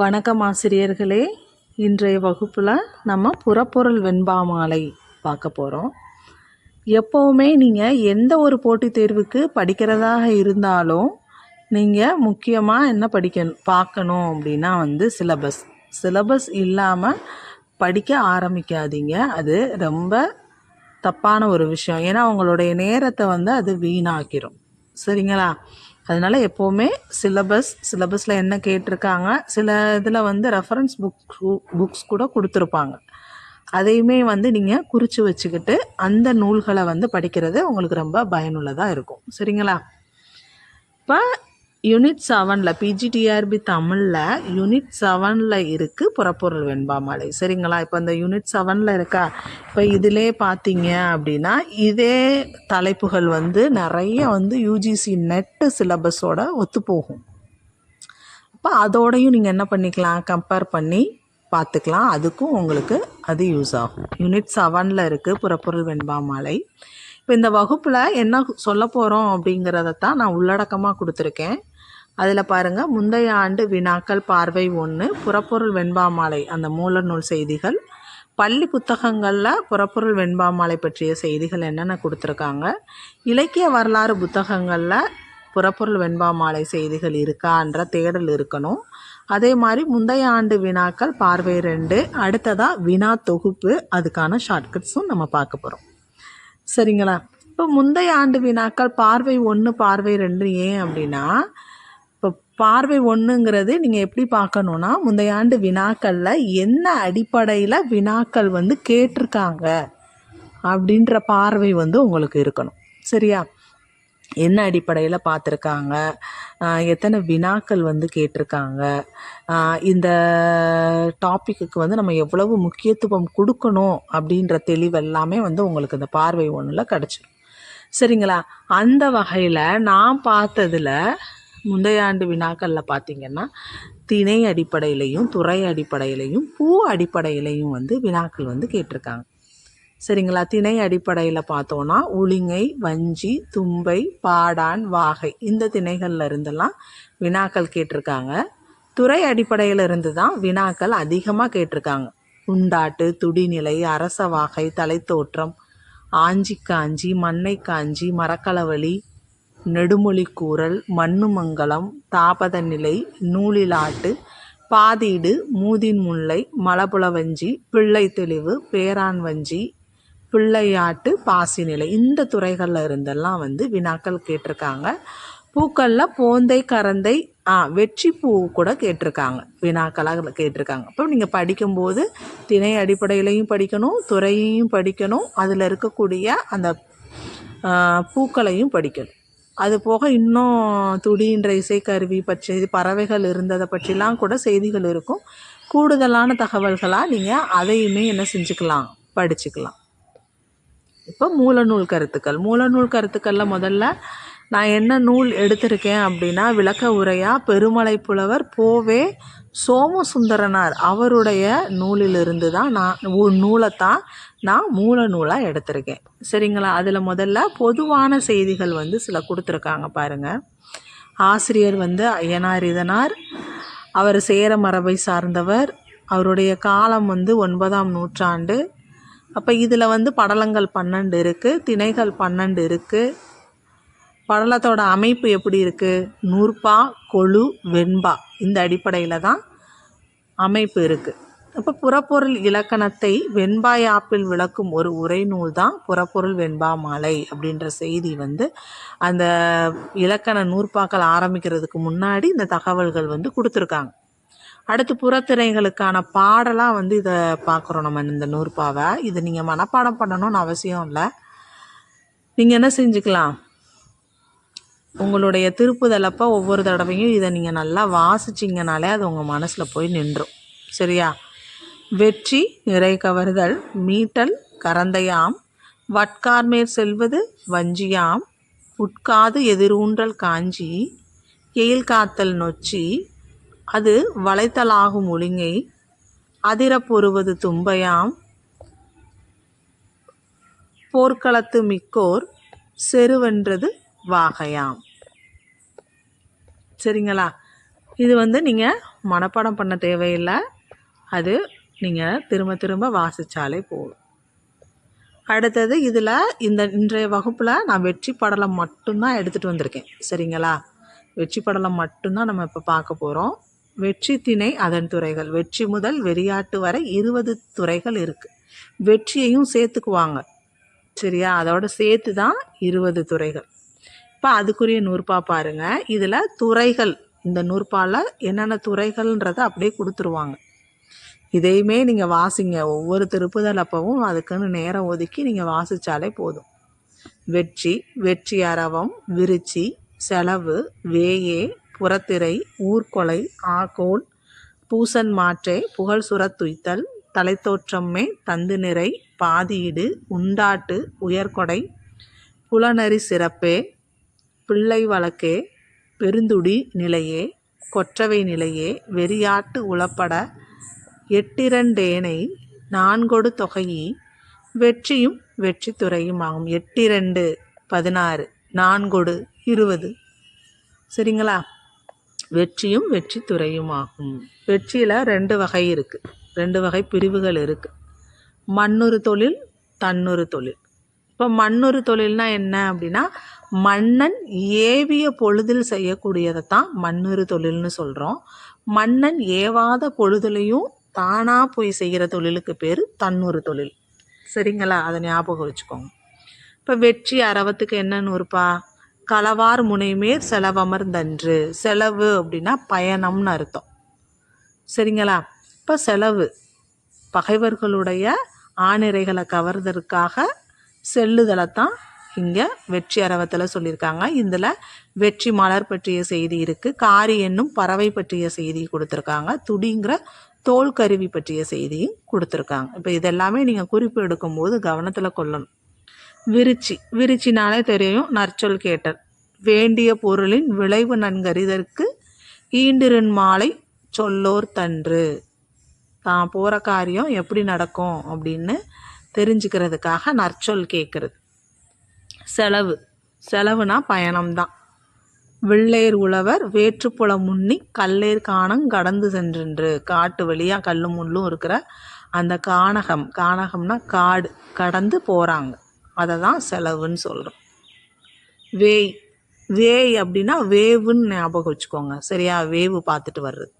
வணக்கம் ஆசிரியர்களே. இன்றைய வகுப்பில் நம்ம புறப்பொருள் வெண்பா மாலை பார்க்க போகிறோம் எப்போவுமே நீங்கள் எந்த ஒரு போட்டித் தேர்வுக்கு படிக்கிறதாக இருந்தாலும் நீங்கள் முக்கியமாக என்ன படிக்கணும் பார்க்கணும் அப்படின்னா வந்து சிலபஸ். சிலபஸ் இல்லாமல் படிக்க ஆரம்பிக்காதீங்க. அது ரொம்ப தப்பான ஒரு விஷயம். ஏன்னா உங்களுடைய நேரத்தை வந்து அது வீணாக்கிரும். சரிங்களா? அதனால் எப்போவுமே சிலபஸ் சிலபஸில் என்ன கேட்டிருக்காங்க சில இதில் வந்து ரெஃபரன்ஸ் புக்ஸ் புக்ஸ் கூட கொடுத்துருப்பாங்க. அதையுமே வந்து நீங்கள் குறித்து வச்சுக்கிட்டு அந்த நூல்களை வந்து படிக்கிறது உங்களுக்கு ரொம்ப பயனுள்ளதாக இருக்கும். சரிங்களா? இப்போ யூனிட் செவனில் பிஜிடிஆர்பி தமிழில் யூனிட் செவனில் இருக்குது புறப்பொருள் வெண்பாமலை சரிங்களா? இப்போ இந்த யூனிட் செவனில் இருக்கா? இப்போ இதிலே பார்த்தீங்க அப்படின்னா இதே தலைப்புகள் வந்து நிறைய வந்து யூஜிசி நெட்டு சிலபஸோட ஒத்துப்போகும் அப்போ அதோடையும் நீங்கள் என்ன பண்ணிக்கலாம்? கம்பேர் பண்ணி பார்த்துக்கலாம் அதுக்கும் உங்களுக்கு அது யூஸ் ஆகும். யூனிட் செவனில் இருக்குது புறப்பொருள் வெண்பாமாலை இப்போ இந்த வகுப்பில் என்ன சொல்ல போகிறோம் அப்படிங்கிறத தான் நான் உள்ளடக்கமாக கொடுத்துருக்கேன். அதில் பாருங்கள் முந்தைய ஆண்டு வினாக்கள் பார்வை ஒன்று புறப்பொருள் வெண்பாமாலை அந்த மூல நூல் செய்திகள். பள்ளி புத்தகங்களில் புறப்பொருள் வெண்பாமாலை பற்றிய செய்திகள் என்னென்ன கொடுத்துருக்காங்க? இலக்கிய வரலாறு புத்தகங்களில் புறப்பொருள் வெண்பாமாலை செய்திகள் இருக்கான்ற தேடல் இருக்கணும். அதே மாதிரி முந்தைய ஆண்டு வினாக்கள் பார்வை ரெண்டு அடுத்ததாக வினா தொகுப்பு அதுக்கான ஷார்ட்கட்ஸும் நம்ம பார்க்க போகிறோம் சரிங்களா? இப்போ முந்தைய ஆண்டு வினாக்கள் பார்வை ஒன்று பார்வை ரெண்டு ஏன் அப்படின்னா பார்வை ஒன்றுங்கிறது நீங்கள் எப்படி பார்க்கணுன்னா முந்தைய ஆண்டு வினாக்களில் என்ன அடிப்படையில் வினாக்கள் வந்து கேட்டிருக்காங்க அப்படின்ற பார்வை வந்து உங்களுக்கு இருக்கணும். சரியா? என்ன அடிப்படையில் பார்த்துருக்காங்க? எத்தனை வினாக்கள் வந்து கேட்டிருக்காங்க? இந்த டாப்பிக்கு வந்து நம்ம எவ்வளவு முக்கியத்துவம் கொடுக்கணும் அப்படின்ற தெளிவெல்லாமே வந்து உங்களுக்கு இந்த பார்வை ஒன்றில் கிடச்சிடும் சரிங்களா? அந்த வகையில் நான் பார்த்ததில் முந்தைய ஆண்டு வினாக்களில் பார்த்திங்கன்னா திணை அடிப்படையிலையும் துறை அடிப்படையிலையும் பூ அடிப்படையிலையும் வந்து வினாக்கள் வந்து கேட்டிருக்காங்க. சரிங்களா? திணை அடிப்படையில் பார்த்தோன்னா உளிங்கை வஞ்சி தும்பை பாடான் வாகை இந்த திணைகளில் இருந்தெல்லாம் வினாக்கள் கேட்டிருக்காங்க. துறை அடிப்படையில் இருந்து தான் வினாக்கள் அதிகமாக கேட்டிருக்காங்க. உண்டாட்டு துடிநிலை அரச வாகை தலைத்தோற்றம் ஆஞ்சி காஞ்சி மண்ணை காஞ்சி மரக்களவழி நெடுமொழி கூறல் மண்ணுமங்கலம் தாபத நிலை நூலிலாட்டு பாதீடு மூதின் முல்லை மலபுலவஞ்சி பிள்ளை தெளிவு பேரான் வஞ்சி பிள்ளையாட்டு பாசிநிலை இந்த துறைகளில் இருந்தெல்லாம் வந்து வினாக்கள் கேட்டிருக்காங்க. பூக்களில் போந்தை கரந்தை ஆ வெற்றி பூ கூட கேட்டிருக்காங்க. வினாக்களாக கேட்டிருக்காங்க. அப்போ நீங்கள் படிக்கும்போது திணை அடிப்படையிலையும் படிக்கணும் துறையையும் படிக்கணும் அதில் இருக்கக்கூடிய அந்த பூக்களையும் படிக்கணும். அது போக இன்னும் துடின்ற இசைக்கருவி பற்றி பறவைகள் இருந்ததை பற்றிலாம் கூட செய்திகள் இருக்கும். கூடுதலான தகவல்களாக நீங்கள் அதையுமே என்ன செஞ்சுக்கலாம்? படிச்சுக்கலாம். இப்போ மூலநூல் கருத்துக்கள். மூலநூல் கருத்துக்களில் முதல்ல நான் என்ன நூல் எடுத்திருக்கேன் அப்படின்னா விளக்க உரையாக பெருமலை புலவர் போவே சோமசுந்தரனார் அவருடைய நூலிலிருந்து தான் நான் நூலைத்தான் நான் மூல நூலாக எடுத்திருக்கேன். சரிங்களா? அதில் முதல்ல பொதுவான செய்திகள் வந்து சில கொடுத்துருக்காங்க பாருங்கள் ஆசிரியர் வந்து ஐயனார் இதனார் அவர் சேர மரபை சார்ந்தவர் அவருடைய காலம் வந்து ஒன்பதாம் நூற்றாண்டு. அப்போ இதில் வந்து படலங்கள் பன்னெண்டு இருக்குது திணைகள் பன்னெண்டு இருக்குது படலத்தோட அமைப்பு எப்படி இருக்குது நூற்பா கொழு வெண்பா. இந்த அடிப்படையில் தான் அமைப்பு இருக்குது அப்போ புறப்பொருள் இலக்கணத்தை வெண்பாய் ஆப்பில் விளக்கும் ஒரு உரை நூல் தான் புறப்பொருள் வெண்பா மாலை அப்படின்ற செய்தி வந்து அந்த இலக்கண நூற்பாக்கள் ஆரம்பிக்கிறதுக்கு முன்னாடி இந்த தகவல்கள் வந்து கொடுத்துருக்காங்க. அடுத்து புறத்திரைகளுக்கான பாடலாக வந்து இதை பார்க்குறோம் நம்ம இந்த நூற்பாவை. இதை நீங்கள் மனப்பாடம் பண்ணணும்னு அவசியம் இல்லை. நீங்கள் என்ன செஞ்சுக்கலாம்? உங்களுடைய திருப்புதலப்போ ஒவ்வொரு தடவையும் இதை நீங்கள் நல்லா வாசிச்சிங்கனாலே அது உங்கள் மனசில் போய் நின்றும். சரியா? வெற்றி நிறை கவர்தல் மீட்டல் கரந்தையாம் வட்கார்மேற் செல்வது வஞ்சியாம் உட்காது எதிரூன்றல் காஞ்சி கெயில் காத்தல் நொச்சி அது வளைத்தலாகும் ஒழுங்கை அதிரப்பொருவது தும்பையாம் போர்க்களத்து மிக்கோர் செருவென்றது வாகையாம். சரிங்களா? இது வந்து நீங்கள் மனப்பாடம் பண்ண தேவையில்லை. அது நீங்கள் திரும்ப திரும்ப வாசித்தாலே போதும். அடுத்தது இதில் இந்த இன்றைய வகுப்பில் நான் வெற்றி படலம் மட்டும்தான் எடுத்துகிட்டு வந்திருக்கேன். சரிங்களா? வெற்றி படலம் மட்டும்தான் நம்ம இப்போ பார்க்க போகிறோம் வெற்றி திணை அதன் துறைகள். வெற்றி முதல் வெறியாட்டு வரை இருபது துறைகள் இருக்குது வெற்றியையும் சேர்த்துக்குவாங்க. சரியா? அதோட சேர்த்து தான் இருபது துறைகள். இப்போ அதுக்குரிய நூற்பா பாருங்கள் இதில் துறைகள் இந்த நூற்பால் என்னென்ன துறைகள்ன்றதை அப்படியே கொடுத்துருவாங்க. இதையுமே நீங்கள் வாசிங்க. ஒவ்வொரு திருப்புதல் அப்பவும் அதுக்குன்னு நேரம் ஒதுக்கி நீங்கள் வாசித்தாலே போதும். வெற்றி வெற்றி அரவம் விருச்சி செலவு வேயே புறத்திரை ஊர்கொலை ஆகோல் பூசன் மாற்றே புகழ் சுரத்துய்த்தல் தலைத்தோற்றம்மே தந்து நிறை பாதியீடு உண்டாட்டு உயர்கொடை புலனரி சிறப்பே பிள்ளை வழக்கே பெருந்துடி நிலையே கொற்றவை நிலையே வெறியாட்டு உளப்பட எட்டிரண்டேனை நான்கொடு தொகையி வெற்றியும் வெற்றி துறையும் ஆகும் எட்டிரண்டு பதினாறு நான்கொடு இருபது. சரிங்களா? வெற்றியும் வெற்றி துறையும் ஆகும் வெற்றியில் ரெண்டு வகை இருக்குது ரெண்டு வகை பிரிவுகள் இருக்குது மண்ணொரு தொழில் தன்னொரு தொழில். இப்போ மண்ணொரு தொழில்னால் என்ன அப்படின்னா மன்னன் ஏவிய பொழுதில் செய்யக்கூடியதை தான் மண்ணொரு தொழில்னு சொல்கிறோம் மன்னன் ஏவாத பொழுதுலையும் தானாக போய் செய்கிற தொழிலுக்கு பேர் தன்னொரு தொழில். சரிங்களா? அதை ஞாபகம் வச்சுக்கோங்க. இப்போ வெற்றி அறவத்துக்கு என்னன்னு இருப்பா களவார் முனைமேர் செலவமர்ந்தன்று. செலவு அப்படின்னா பயணம்னு அர்த்தம். சரிங்களா? இப்போ செலவு. பகைவர்களுடைய ஆணிரைகளை கவர்தற்காக செல்லுதலை தான் இங்கே வெற்றி அரவத்தில் சொல்லியிருக்காங்க. இதில் வெற்றி மலர் பற்றிய செய்தி இருக்குது காரி என்னும் பறவை பற்றிய செய்தி கொடுத்துருக்காங்க. துடிங்கிற தோல் கருவி பற்றிய செய்தியும் கொடுத்துருக்காங்க. இப்போ இதெல்லாமே நீங்கள் குறிப்பு எடுக்கும்போது கவனத்தில் கொள்ளணும். விருச்சி. விரிச்சினாலே தெரியும் நற்சொல் கேட்டல். வேண்டிய பொருளின் விளைவு நன்கறிதற்கு ஈண்டிரன் மாலை சொல்லோர் தன்று. தான் போகிற காரியம் எப்படி நடக்கும் அப்படின்னு தெரிஞ்சுக்கிறதுக்காக நற்சொல் கேட்குறது செலவு. செலவுனா பயணம்தான். வெள்ளையர் உழவர் வேற்றுப்புலம் முன்னி கல்லேர் காணம் கடந்து சென்றென்று. காட்டு வழியாக கல்லும் முள்ளும் இருக்கிற அந்த காணகம் காணகம்னா காடு. கடந்து போகிறாங்க அதை தான் செலவுன்னு சொல்கிறோம் வேய். வேய் அப்படின்னா வேவுன்னு ஞாபகம் வச்சுக்கோங்க. சரியா? வேவு பார்த்துட்டு வர்றது.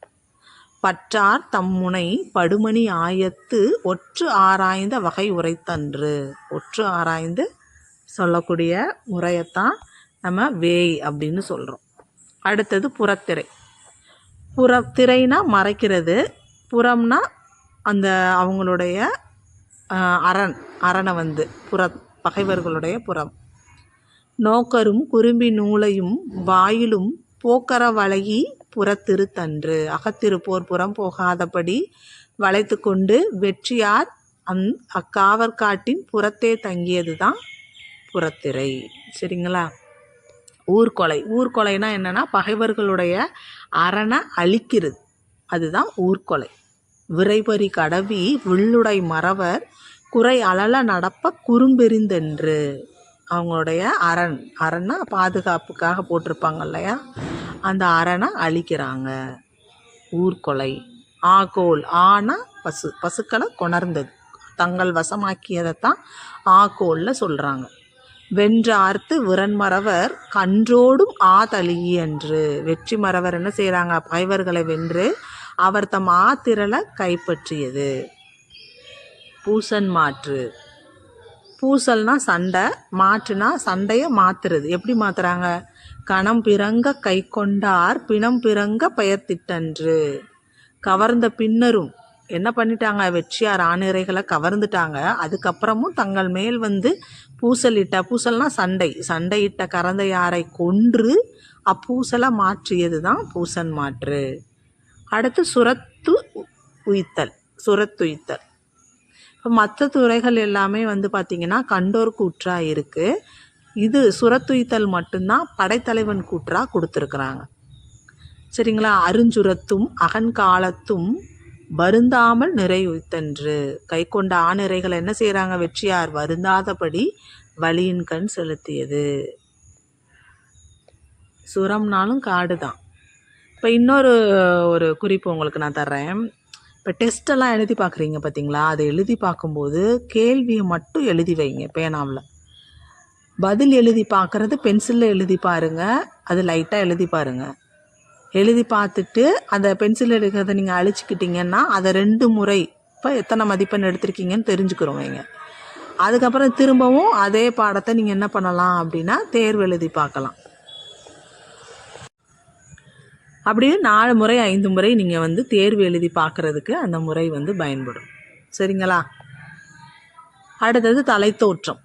பற்றார் தம்முனை படுமணி ஆயத்து ஒற்று ஆராய்ந்த வகை உரைத்தன்று. ஒற்று ஆராய்ந்து சொல்லக்கூடிய முறையைத்தான் நம்ம வேய் அப்படின்னு சொல்கிறோம் அடுத்தது புறத்திரை. புறத்திரைனா மறைக்கிறது புறம்னா அந்த அவங்களுடைய அரண் அரணை வந்து புற பகைவர்களுடைய புறம். நோக்கரும் குறும்பி நூலையும் வாயிலும் போக்கர வளையி புறத்திருத்தன்று. அகத்திருப்போர் புறம் போகாதபடி வளைத்து கொண்டு வெற்றியார் அந் அக்காவற்காட்டின் புறத்தே தங்கியது தான் புறத்திரை சரிங்களா? ஊர்கொலை. ஊர்கொலைனா என்னென்னா பகைவர்களுடைய அரணை அழிக்கிறது. அதுதான் ஊர்கொலை. விரைபறி கடவி வில்லுடை மறவர் குறை அழல நடப்ப குறும்பெறிந்தென்று அவங்களுடைய அரண். அரண்னா பாதுகாப்புக்காக போட்டிருப்பாங்க இல்லையா? அந்த அரணை அழிக்கிறாங்க. ஊர்கொலை. ஆகோல். ஆனா பசு. பசுக்களை கொணர்ந்தது. தங்கள் வசமாக்கியதைத்தான் ஆகோலில் சொல்கிறாங்க வென்ற ஆர்த்து கன்றோடும் ஆதலியி என்று. வெற்றி மறவர் என்ன செய்கிறாங்க பகைவர்களை வென்று அவர் தம் ஆத்திரலை கைப்பற்றியது. பூசன் மாற்று. பூசல்னா சண்டை மாற்றுனா சண்டையை மாற்றுறது எப்படி மாற்றுறாங்க கணம் பிறங்க கை கொண்டார் பிணம் பிறங்க பெயர்த்திட்டன்று. கவர்ந்த பின்னரும் என்ன பண்ணிட்டாங்க? வெற்றியார் ஆணிரைகளை கவர்ந்துட்டாங்க. அதுக்கப்புறமும் தங்கள் மேல் வந்து பூசலிட்ட பூசல்னால் பூசல்னா சண்டை. சண்டையிட்ட கரந்தையாரை கொன்று அப்பூசலை மாற்றியது தான் பூசன் மாற்று. அடுத்து சுரத்து உயித்தல் சுரத்துயித்தல் இப்போ மற்ற துறைகள் எல்லாமே வந்து பார்த்திங்கன்னா கண்டோர் கூற்றாக இருக்குது இது சுரத்துய்த்தல் மட்டும்தான் படைத்தலைவன் கூற்றாக கொடுத்துருக்குறாங்க. சரிங்களா? அருஞ்சுரத்தும் அகன்காலத்தும் வருந்தாமல் நிறையுத்தன்று கை கொண்ட ஆணிறைகள் என்ன செய்கிறாங்க வெற்றியார் வருந்தாதபடி வழியின் கண் செலுத்தியது. சுரம்னாலும் காடு தான் இப்போ இன்னொரு ஒரு குறிப்பு உங்களுக்கு நான் தர்றேன். இப்போ டெஸ்ட்டெல்லாம் எழுதி பார்க்குறீங்க பார்த்தீங்களா? அதை எழுதி பார்க்கும்போது கேள்வியை மட்டும் எழுதி வைங்க பேனாவில். பதில் எழுதி பார்க்குறது பென்சிலில் எழுதி பாருங்கள் அது லைட்டாக எழுதி பாருங்கள் எழுதி பார்த்துட்டு அந்த பென்சில் எடுக்கிறத நீங்கள் அழிச்சிக்கிட்டீங்கன்னா அதை ரெண்டு முறை இப்போ எத்தனை மதிப்பெண் எடுத்திருக்கீங்கன்னு தெரிஞ்சுக்கிறோம் வைங்க. அதுக்கப்புறம் திரும்பவும் அதே பாடத்தை நீங்கள் என்ன பண்ணலாம் அப்படின்னா தேர்வு எழுதி பார்க்கலாம். அப்படியே நாலு முறை ஐந்து முறை நீங்கள் வந்து தேர்வு எழுதி பார்க்குறதுக்கு அந்த முறை வந்து பயன்படும். சரிங்களா? அடுத்தது தலைத்தோற்றம்.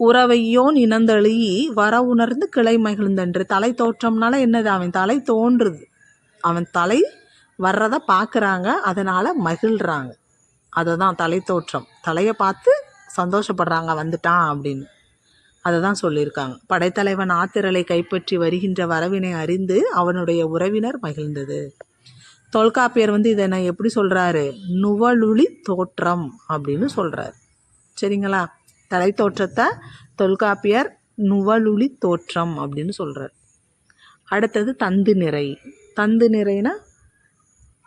உறவையோன் இனந்தழி வர உணர்ந்து கிளை மகிழ்ந்தன்று. தலை தோற்றம்னால என்னது? அவன் தலை தோன்றுது. அவன் தலை வர்றதை பார்க்குறாங்க அதனால் மகிழ்கிறாங்க அதை தான் தலை தோற்றம். தலையை பார்த்து சந்தோஷப்படுறாங்க வந்துட்டான் அப்படின்னு. அதை தான் சொல்லியிருக்காங்க. படைத்தலைவன் ஆத்திரலை கைப்பற்றி வருகின்ற வரவினை அறிந்து அவனுடைய உறவினர் மகிழ்ந்தது. தொல்காப்பியர் வந்து இதை நான் எப்படி சொல்கிறாரு நுவலுளி தோற்றம் அப்படின்னு சொல்கிறாரு சரிங்களா? தலை தோற்றத்தை தொல்காப்பியர் நுவலுளி தோற்றம் அப்படின்னு சொல்கிறார் அடுத்தது தந்து நிறை. தந்து நிறைனா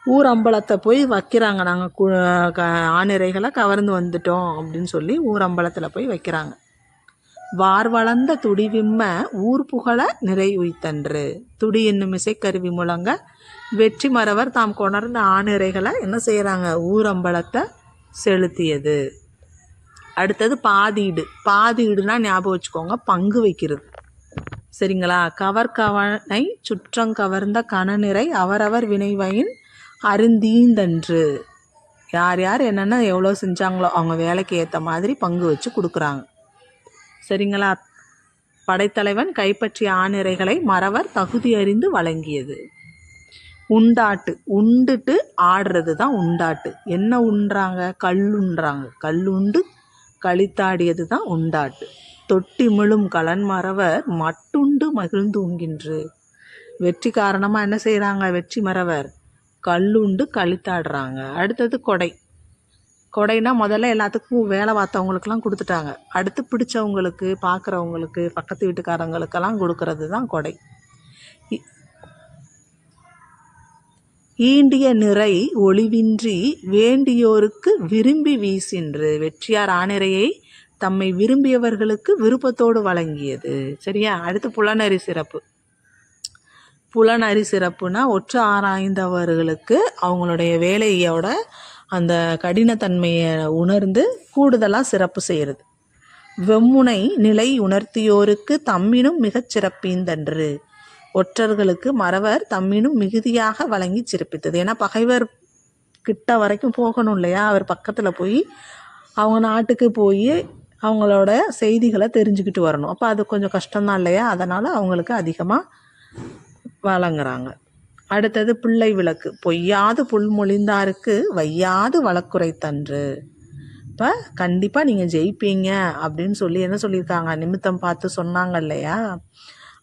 ஊர் அம்பலத்தை போய் வைக்கிறாங்க. நாங்கள் கு க ஆணிரைகளை கவர்ந்து வந்துட்டோம் அப்படின்னு சொல்லி ஊர் அம்பலத்தில் போய் வைக்கிறாங்க. வார் வளர்ந்த துடிவிம்ம ஊர் புகழ நிறை உய்தன்று துடி என்னும் இசைக்கருவி முழங்க வெற்றி மறவர் தாம் கொணர்ந்த ஆணிரைகளை என்ன செய்கிறாங்க ஊர் அம்பலத்தை செலுத்தியது. அடுத்தது பாதீடு பாதீடுனா ஞாபகம் வச்சுக்கோங்க பங்கு வைக்கிறது. சரிங்களா? கவர் கவனை சுற்றம் கவர்ந்த கணநிறை அவரவர் வினைவயின் அருந்தீந்தன்று. யார் யார் என்னென்ன எவ்வளோ செஞ்சாங்களோ அவங்க வேலைக்கு ஏற்ற மாதிரி பங்கு வச்சு கொடுக்குறாங்க. சரிங்களா? படைத்தலைவன் கைப்பற்றிய ஆணிறைகளை மறவர் தகுதி அறிந்து வழங்கியது. உண்டாட்டு. உண்டுட்டு ஆடுறது தான் உண்டாட்டு. என்ன உண்றாங்க? கல்லுன்றாங்க உண்டு களித்தாடியது தான் உண்டாட்டு. தொட்டி முழும் கலன் மறவர் மட்டுண்டு மகிழ்ந்தூங்கின்று வெற்றி காரணமாக என்ன செய்கிறாங்க வெற்றி மறவர். கல்லுண்டு கழித்தாடுறாங்க அடுத்தது கொடை. கொடைனா முதல்ல எல்லாத்துக்கும் வேலை பார்த்தவங்களுக்கெல்லாம் கொடுத்துட்டாங்க. அடுத்து பிடிச்சவங்களுக்கு பார்க்குறவங்களுக்கு பக்கத்து வீட்டுக்காரங்களுக்கெல்லாம் கொடுக்கறது தான் கொடை. இ- ஈண்டிய நிறை ஒளிவின்றி வேண்டியோருக்கு விரும்பி வீசின்று வெற்றியார் ஆணிரையை தம்மை விரும்பியவர்களுக்கு விருப்பத்தோடு வழங்கியது. சரியா? அடுத்து புலனறி சிறப்பு. புலனறி சிறப்புனா ஒற்று ஆராய்ந்தவர்களுக்கு அவங்களுடைய வேலையோட அந்த கடினத்தன்மையை உணர்ந்து கூடுதலாக சிறப்பு செய்கிறது வெம்முனை நிலை உணர்த்தியோருக்கு தம்மினும் மிகச் சிறப்பீந்தன்று. ஒற்றர்களுக்கு மறவர் தம்மினும் மிகுதியாக வழங்கி சிறப்பித்தது. ஏன்னா பகைவர் கிட்ட வரைக்கும் போகணும் இல்லையா? அவர் பக்கத்தில் போய் அவங்க நாட்டுக்கு போய் அவங்களோட செய்திகளை தெரிஞ்சுக்கிட்டு வரணும். அப்போ அது கொஞ்சம் கஷ்டம்தான் இல்லையா? அதனால் அவங்களுக்கு அதிகமாக வழங்குறாங்க. அடுத்தது பிள்ளை விளக்கு. பொய்யாது புல்மொழிந்தாருக்கு வையாது வழக்குரைத்தன்று இப்போ கண்டிப்பாக நீங்கள் ஜெயிப்பீங்க அப்படின்னு சொல்லி என்ன சொல்லியிருக்காங்க? நிமித்தம் பார்த்து சொன்னாங்க இல்லையா?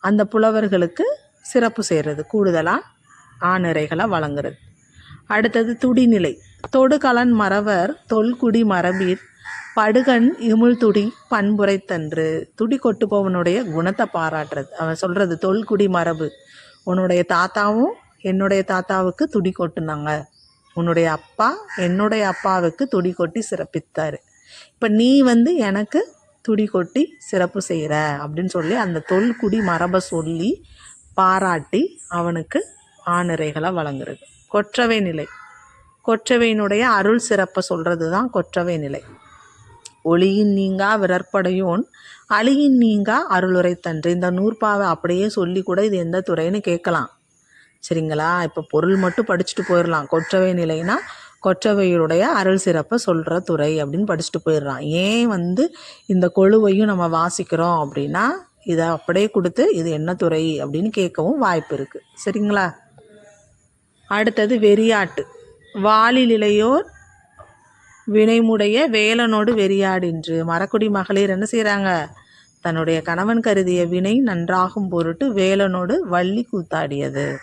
அந்த புலவர்களுக்கு சிறப்பு செய்கிறது கூடுதலாக ஆணிரைகளை வழங்குறது. அடுத்தது துடிநிலை. தொடுகலன் மறவர் தொல்குடி மரபீர் படுகன் இமுள் துடி பண்புரைத்தன்று. துடி கொட்டுபவனுடைய குணத்தை பாராட்டுறது. அவன் சொல்கிறது தொல்குடி மரபு. உன்னுடைய தாத்தாவும் என்னுடைய தாத்தாவுக்கு துடி கொட்டுனாங்க. உன்னுடைய அப்பா என்னுடைய அப்பாவுக்கு துடி கொட்டி சிறப்பித்தார். இப்போ நீ வந்து எனக்கு துடி கொட்டி சிறப்பு செய்கிற அப்படின்னு சொல்லி அந்த தொல்குடி மரபை சொல்லி பாராட்டி அவனுக்கு ஆணிறைகளை வழங்குறது. கொற்றவை நிலை. கொற்றவையினுடைய அருள் சிறப்பை சொல்கிறது தான் கொற்றவை நிலை. ஒளியின் நீங்கா விரற்படையோன் அழியின் நீங்கா அருளுரை தன்று. இந்த நூற்பாவை அப்படியே சொல்லி கூட இது எந்த துறைன்னு கேட்கலாம். சரிங்களா? இப்போ பொருள் மட்டும் படிச்சுட்டு போயிடலாம் கொற்றவை நிலைனா கொற்றவையுடைய அருள் சிறப்பை சொல்கிற துறை அப்படின்னு படிச்சுட்டு போயிடுறான். ஏன் வந்து இந்த கொழுவையும் நம்ம வாசிக்கிறோம் அப்படின்னா இதை அப்படியே கொடுத்து இது என்ன துறை அப்படின்னு கேட்கவும் வாய்ப்பு இருக்குது சரிங்களா? அடுத்தது வெறியாட்டு. வாலிலையோர் வினைமுடைய வேலனோடு வெறியாடின்று. மரக்குடி மகளிர் என்ன செய்கிறாங்க தன்னுடைய கணவன் கருதிய வினை நன்றாகும் பொருட்டு வேலனோடு வள்ளி கூத்தாடியது.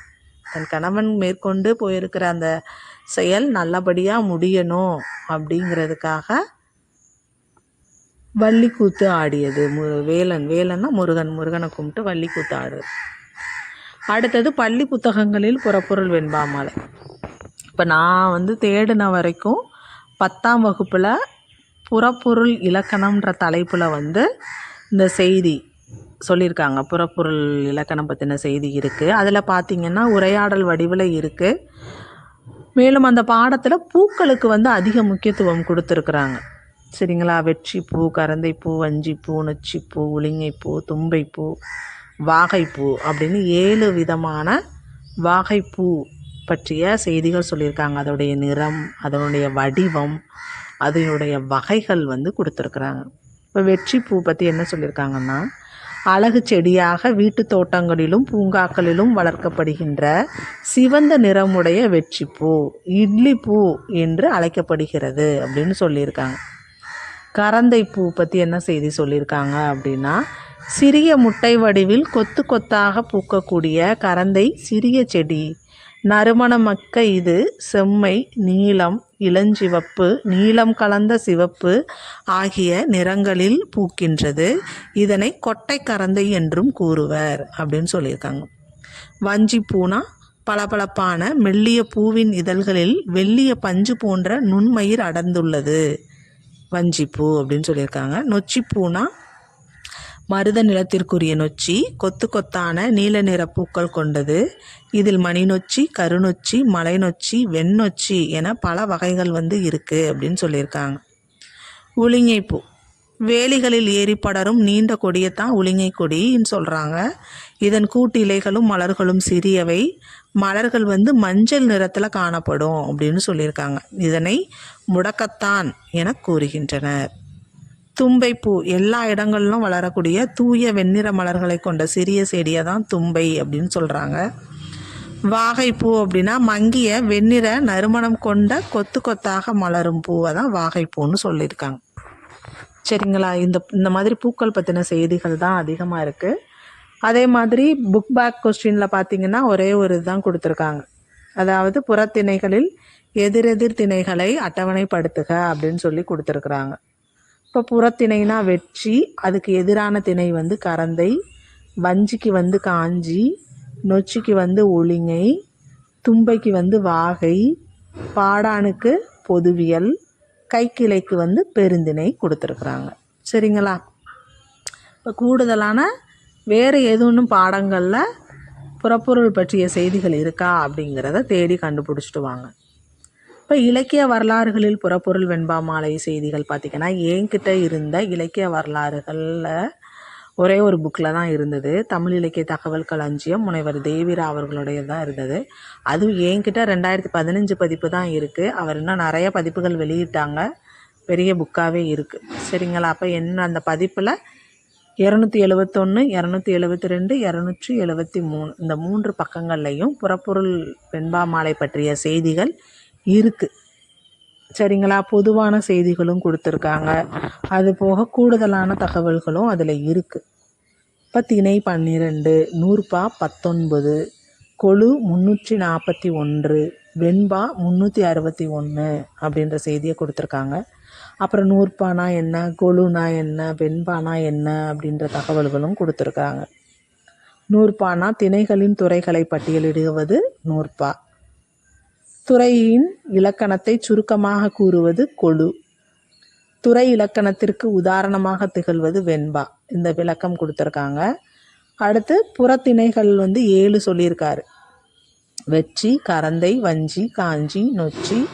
தன் கணவன் மேற்கொண்டு போயிருக்கிற அந்த செயல் நல்லபடியாக முடியணும் அப்படிங்கிறதுக்காக வள்ளிக்கூத்து ஆடியது. மு வேலன் வேலன்னா முருகன் முருகனை கும்பிட்டு வள்ளிக்கூத்து ஆடு. அடுத்தது பள்ளி புத்தகங்களில் புறப்பொருள் வெண்பாமலை. இப்போ நான் வந்து தேடின வரைக்கும் பத்தாம் வகுப்பில் புறப்பொருள் இலக்கணம்ன்ற தலைப்பில் வந்து இந்த செய்தி சொல்லியிருக்காங்க. புறப்பொருள் இலக்கணம் பற்றின செய்தி இருக்குது அதில் பார்த்திங்கன்னா உரையாடல் வடிவில் இருக்குது மேலும் அந்த பாடத்தில் பூக்களுக்கு வந்து அதிக முக்கியத்துவம் கொடுத்துருக்குறாங்க. சரிங்களா? வெற்றிப்பூ கரந்தைப்பூ வஞ்சிப்பூ நொச்சிப்பூ உளிங்கைப்பூ தும்பைப்பூ வாகைப்பூ அப்படின்னு ஏழு விதமான வாகைப்பூ பற்றிய செய்திகள் சொல்லியிருக்காங்க. அதோடைய நிறம் அதனுடைய வடிவம் அதனுடைய வகைகள் வந்து கொடுத்துருக்குறாங்க. இப்போ வெற்றிப்பூ பற்றி என்ன சொல்லியிருக்காங்கன்னா அழகு செடியாக வீட்டு தோட்டங்களிலும் பூங்காக்களிலும் வளர்க்கப்படுகின்ற சிவந்த நிறமுடைய வெற்றிப்பூ இட்லி பூ என்று அழைக்கப்படுகிறது அப்படின்னு சொல்லியிருக்காங்க. கரந்தை பூ பற்றி என்ன செய்தி சொல்லியிருக்காங்க அப்படின்னா சிறிய முட்டை வடிவில் கொத்து கொத்தாக பூக்கக்கூடிய கரந்தை சிறிய செடி நறுமணமக்க இது செம்மை நீலம் இளஞ்சிவப்பு நீலம் கலந்த சிவப்பு ஆகிய நிறங்களில் பூக்கின்றது. இதனை கொட்டை கரந்தை என்றும் கூறுவர் அப்படின்னு சொல்லியிருக்காங்க. வஞ்சி பூனா பளபளப்பான மெல்லிய பூவின் இதழ்களில் வெள்ளிய பஞ்சு போன்ற நுண்மயிர் அடர்ந்துள்ளது. வஞ்சிப்பூ அப்படின்னு சொல்லியிருக்காங்க. நொச்சிப்பூனா மருத நிலத்திற்குரிய நொச்சி கொத்து கொத்தான நீல நிற பூக்கள் கொண்டது. இதில் மணி நொச்சி கருநொச்சி மலை நொச்சி வெண்ணொச்சி என பல வகைகள் வந்து இருக்குது அப்படின்னு சொல்லியிருக்காங்க. உளிங்கைப்பூ வேலிகளில் ஏறி படரும் நீண்ட கொடியைத்தான் உளிங்கை கொடின்னு சொல்கிறாங்க இதன் கூட்டு இலைகளும் மலர்களும் சிறியவை. மலர்கள் வந்து மஞ்சள் நிறத்தில் காணப்படும் அப்படின்னு சொல்லியிருக்காங்க. இதனை முடக்கத்தான் என கூறுகின்றனர். தும்பைப்பூ எல்லா இடங்களிலும் வளரக்கூடிய தூய வெண்ணிற மலர்களை கொண்ட சிறிய செடியை தான் தும்பை அப்படின்னு சொல்கிறாங்க வாகைப்பூ அப்படின்னா மங்கிய வெண்ணிற நறுமணம் கொண்ட கொத்து கொத்தாக மலரும் பூவை தான் வாகைப்பூன்னு சொல்லியிருக்காங்க. சரிங்களா? இந்த இந்த மாதிரி பூக்கள் பற்றின செய்திகள் தான் அதிகமாக இருக்குது அதே மாதிரி புக் பேக் கொஸ்டினில் பார்த்தீங்கன்னா ஒரே ஒரு இதுதான் கொடுத்துருக்காங்க. அதாவது புறத்திணைகளில் எதிரெதிர் திணைகளை அட்டவணைப்படுத்துக அப்படின்னு சொல்லி கொடுத்துருக்குறாங்க. இப்போ புறத்திணைனா வெற்றி அதுக்கு எதிரான திணை வந்து கரந்தை வஞ்சிக்கு வந்து காஞ்சி நொச்சிக்கு வந்து ஒளிங்கை தும்பைக்கு வந்து வாகை பாடானுக்கு பொதுவியல் கைக்கிளைக்கு வந்து பெருந்திணை கொடுத்துருக்குறாங்க. சரிங்களா? இப்போ கூடுதலான வேறு எதுவும் பாடங்களில் புறப்பொருள் பற்றிய செய்திகள் இருக்கா அப்படிங்கிறத தேடி கண்டுபிடிச்சிட்டு வாங்க. இப்போ இலக்கிய வரலாறுகளில் புறப்பொருள் வெண்பா மாலை செய்திகள் பார்த்திங்கன்னா என்கிட்ட இருந்த இலக்கிய வரலாறுகளில் ஒரே ஒரு புக்கில் தான் இருந்தது. தமிழ் இலக்கிய தகவல் களஞ்சியம் முனைவர் தேவிரா அவர்களுடைய தான் இருந்தது. அதுவும் என்கிட்ட ரெண்டாயிரத்தி பதினஞ்சு பதிப்பு தான் இருக்குது அவர் இன்னும் நிறைய பதிப்புகள் வெளியிட்டாங்க. பெரிய புக்காகவே இருக்குது சரிங்களா? அப்போ என்ன அந்த பதிப்பில் இரநூத்தி எழுபத்தொன்று இரநூத்தி எழுபத்தி ரெண்டு இரநூற்றி எழுபத்தி மூணு இந்த மூன்று பக்கங்கள்லையும் புறப்பொருள் வெண்பா மாலை பற்றிய செய்திகள் இருக்குது சரிங்களா? பொதுவான செய்திகளும் கொடுத்துருக்காங்க. அது போக கூடுதலான தகவல்களும் அதில் இருக்குது இப்போ திணை பன்னிரெண்டு நூற்பா பத்தொன்பது கொழு முந்நூற்றி நாற்பத்தி ஒன்று வெண்பா முந்நூற்றி அறுபத்தி ஒன்று அப்படின்ற செய்தியை கொடுத்துருக்காங்க. அப்புறம் நூற்பானா என்ன கொழுனா என்ன வெண்பானா என்ன அப்படின்ற தகவல்களும் கொடுத்துருக்காங்க. நூற்பானா திணைகளின் துறைகளை பட்டியலிடுவது நூற்பா. துறையின் இலக்கணத்தை சுருக்கமாக கூறுவது கொழு துறை இலக்கணத்திற்கு உதாரணமாக திகழ்வது வெண்பா. இந்த விளக்கம் கொடுத்துருக்காங்க. அடுத்து புறத்திணைகள் வந்து ஏழு சொல்லியிருக்காரு. வெச்சி கரந்தை வஞ்சி காஞ்சி நொச்சி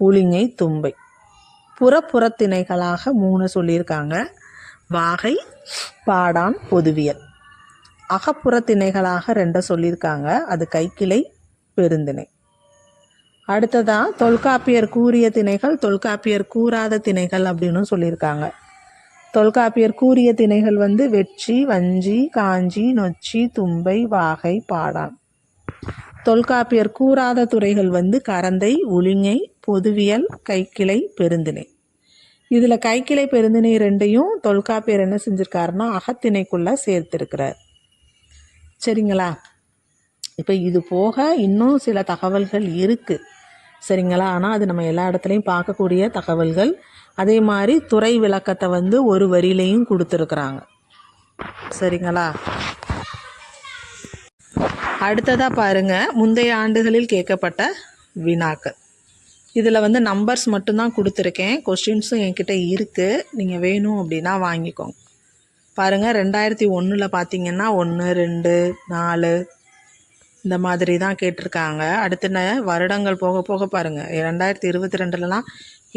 உளிங்கை தும்பை. புறப்புறத்திணைகளாக மூணு சொல்லியிருக்காங்க. வாகை பாடான் பொதுவியல். அகப்புறத்திணைகளாக ரெண்டை சொல்லியிருக்காங்க. அது கைக்கிளை பெருந்திணை. அடுத்ததாக தொல்காப்பியர் கூறிய திணைகள் தொல்காப்பியர் கூறாத திணைகள் அப்படின்னு சொல்லியிருக்காங்க. தொல்காப்பியர் கூறிய திணைகள் வந்து வெற்றி வஞ்சி காஞ்சி நொச்சி தும்பை வாகை பாடான். தொல்காப்பியர் கூறாத துறைகள் வந்து கரந்தை உளிங்கை பொதுவியல் கைக்கிளை பெருந்திணை. இதில் கைக்கிளை பெருந்திணை ரெண்டையும் தொல்காப்பியர் என்ன செஞ்சுருக்காருன்னா அகத்திணைக்குள்ளே சேர்த்துருக்கிறார். சரிங்களா? இப்போ இது போக இன்னும் சில தகவல்கள் இருக்குது சரிங்களா? ஆனால் அது நம்ம எல்லா இடத்துலையும் பார்க்கக்கூடிய தகவல்கள். அதே மாதிரி துறை விளக்கத்தை வந்து ஒரு வரியிலையும் கொடுத்துருக்குறாங்க. சரிங்களா? அடுத்ததாக பாருங்கள் முந்தைய ஆண்டுகளில் கேட்கப்பட்ட வினாக்கள். இதில் வந்து நம்பர்ஸ் மட்டும்தான் கொடுத்துருக்கேன். கொஸ்டின்ஸும் என்கிட்ட இருக்குது நீங்கள் வேணும் அப்படின்னா வாங்கிக்கோங்க. பாருங்கள் ரெண்டாயிரத்தி ஒன்றில் பார்த்தீங்கன்னா ஒன்று ரெண்டு நாலு இந்த மாதிரி தான் கேட்டிருக்காங்க. அடுத்த வருடங்கள் போக போக பாருங்கள் ரெண்டாயிரத்தி இருபத்தி ரெண்டுலலாம்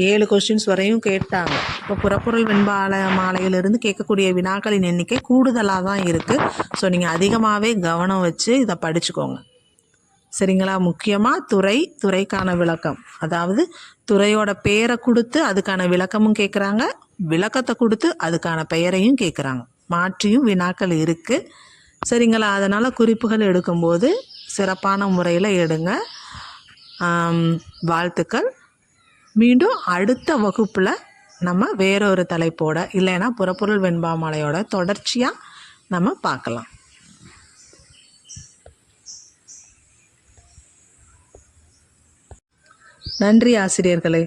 ஏழு கொஸ்டின்ஸ் வரையும் கேட்டாங்க. இப்போ புறப்பொருள் வெண்பால மாலையிலிருந்து கேட்கக்கூடிய வினாக்களின் எண்ணிக்கை கூடுதலாக தான் இருக்குது ஸோ நீங்கள் அதிகமாகவே கவனம் வச்சு இதை படிச்சுக்கோங்க. சரிங்களா? முக்கியமாக துறை துறைக்கான விளக்கம். அதாவது துறையோட பெயரை கொடுத்து அதுக்கான விளக்கமும் கேட்குறாங்க விளக்கத்தை கொடுத்து அதுக்கான பெயரையும் கேட்குறாங்க மாற்றியும் வினாக்கள் இருக்குது சரிங்களா? அதனால் குறிப்புகள் எடுக்கும்போது சிறப்பான முறையில் எடுங்க. வாழ்த்துக்கள். மீண்டும் அடுத்த வகுப்பில் நம்ம வேறொரு தலைப்போட இல்லைன்னா புறப்பொருள் வெண்பாமலையோட தொடர்ச்சியாக நம்ம பார்க்கலாம். நன்றி ஆசிரியர்களே.